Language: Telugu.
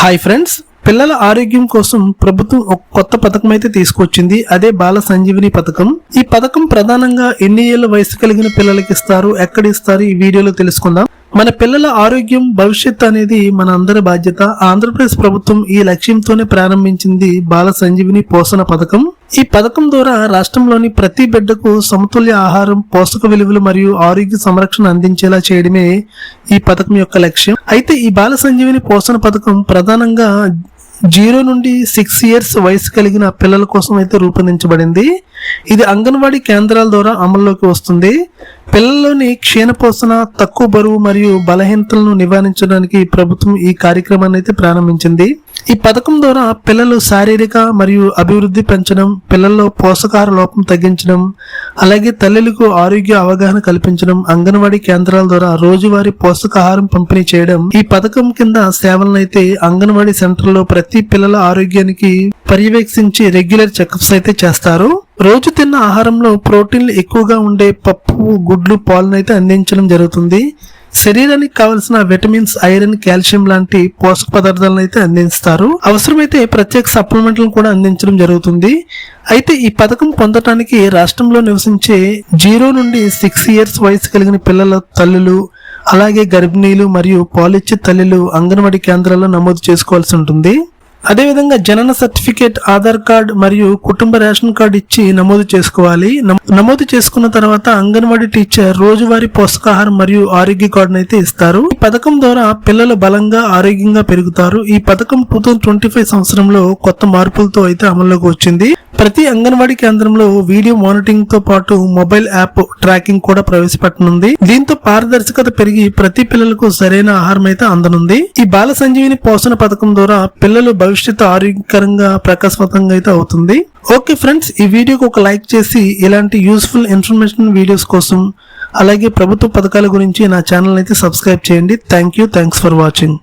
హాయ్ ఫ్రెండ్స్ పిల్లల ఆరోగ్యం కోసం ప్రభుత్వం ఒక కొత్త పథకం అయితే తీసుకొచ్చింది. అదే బాల సంజీవిని పథకం. ఈ పథకం ప్రధానంగా ఎన్ని ఏళ్ళ వయసు కలిగిన పిల్లలకి ఇస్తారు? ఎక్కడ ఇస్తారు? ఈ వీడియోలో తెలుసుకుందాం. మన పిల్లల ఆరోగ్యం భవిష్యత్ అనేది మన అందరి బాధ్యత. ఆంధ్రప్రదేశ్ ప్రభుత్వం ఈ లక్ష్యంతోనే ప్రారంభించింది బాల సంజీవిని పోషణ పథకం. ఈ పథకం ద్వారా రాష్ట్రంలోని ప్రతి బిడ్డకు సమతుల్య ఆహారం పోషక విలువలు మరియు ఆరోగ్య సంరక్షణ అందించేలా చేయడమే ఈ పథకం యొక్క లక్ష్యం. అయితే ఈ బాల సంజీవిని పోషణ పథకం ప్రధానంగా జీరో నుండి సిక్స్ ఇయర్స్ వయసు కలిగిన పిల్లల కోసం అయితే రూపొందించబడింది. ఇది అంగన్వాడీ కేంద్రాల ద్వారా అమల్లోకి వస్తుంది. పిల్లల్లోని క్షీణపోషణ తక్కువ బరువు మరియు బలహీనతలను నివారించడానికి ప్రభుత్వం ఈ కార్యక్రమాన్ని అయితే ప్రారంభించింది. ఈ పథకం ద్వారా పిల్లలు శారీరక మరియు అభివృద్ధి పెంచడం పిల్లల్లో పోషకాహార లోపం తగ్గించడం అలాగే తల్లులకు ఆరోగ్య అవగాహన కల్పించడం అంగన్వాడీ కేంద్రాల ద్వారా రోజువారీ పోషకాహారం పంపిణీ చేయడం ఈ పథకం కింద సేవలనైతే అంగన్వాడీ సెంటర్లో ప్రతి పిల్లల ఆరోగ్యానికి పర్యవేక్షించి రెగ్యులర్ చెకప్స్ అయితే చేస్తారు. రోజు తిన్న ఆహారంలో ప్రోటీన్లు ఎక్కువగా ఉండే పప్పు గుడ్లు పాలను అయితే అందించడం జరుగుతుంది. శరీరానికి కావలసిన విటమిన్స్ ఐరన్ కాల్షియం లాంటి పోషక పదార్థాలను అయితే అందిస్తారు. అవసరమైతే ప్రత్యేక సప్లిమెంట్లను కూడా అందించడం జరుగుతుంది. అయితే ఈ పథకం పొందటానికి రాష్ట్రంలో నివసించే జీరో నుండి సిక్స్ ఇయర్స్ వయసు కలిగిన పిల్లల తల్లులు అలాగే గర్భిణీలు మరియు పాలిచ్చే తల్లులు అంగన్వాడీ కేంద్రాల్లో నమోదు చేసుకోవాల్సి ఉంటుంది. అదేవిధంగా జనన సర్టిఫికేట్ ఆధార్ కార్డ్ మరియు కుటుంబ రేషన్ కార్డు ఇచ్చి నమోదు చేసుకోవాలి. నమోదు చేసుకున్న తర్వాత అంగన్వాడీ టీచర్ రోజువారీ పోషకాహారం మరియు ఆరోగ్య కార్డును అయితే ఇస్తారు. ఈ పథకం ద్వారా పిల్లలు బలంగా ఆరోగ్యంగా పెరుగుతారు. ఈ పథకం టూ థౌసండ్ ట్వంటీ ఫైవ్ సంవత్సరంలో కొత్త మార్పులతో అయితే అమల్లోకి వచ్చింది. ప్రతి అంగన్వాడీ కేంద్రంలో వీడియో మానిటరింగ్తో పాటు మొబైల్ యాప్ ట్రాకింగ్ కూడా ప్రవేశపెట్టనుంది. దీంతో పారదర్శకత పెరిగి ప్రతి పిల్లలకు సరైన ఆహారం అయితే అందనుంది. ఈ బాల సంజీవిని పోషణ పథకం ద్వారా పిల్లలు భవిష్యత్తు ఆరోగ్యకరంగా ప్రకాశవంతంగా అయితే అవుతుంది. ఓకే ఫ్రెండ్స్ ఈ వీడియోకి ఒక లైక్ చేసి ఇలాంటి యూస్ఫుల్ ఇన్ఫర్మేషన్ వీడియోస్ కోసం అలాగే ప్రభుత్వ పథకాల గురించి నా ఛానల్ అయితే సబ్స్క్రైబ్ చేయండి. Thank you thanks for watching.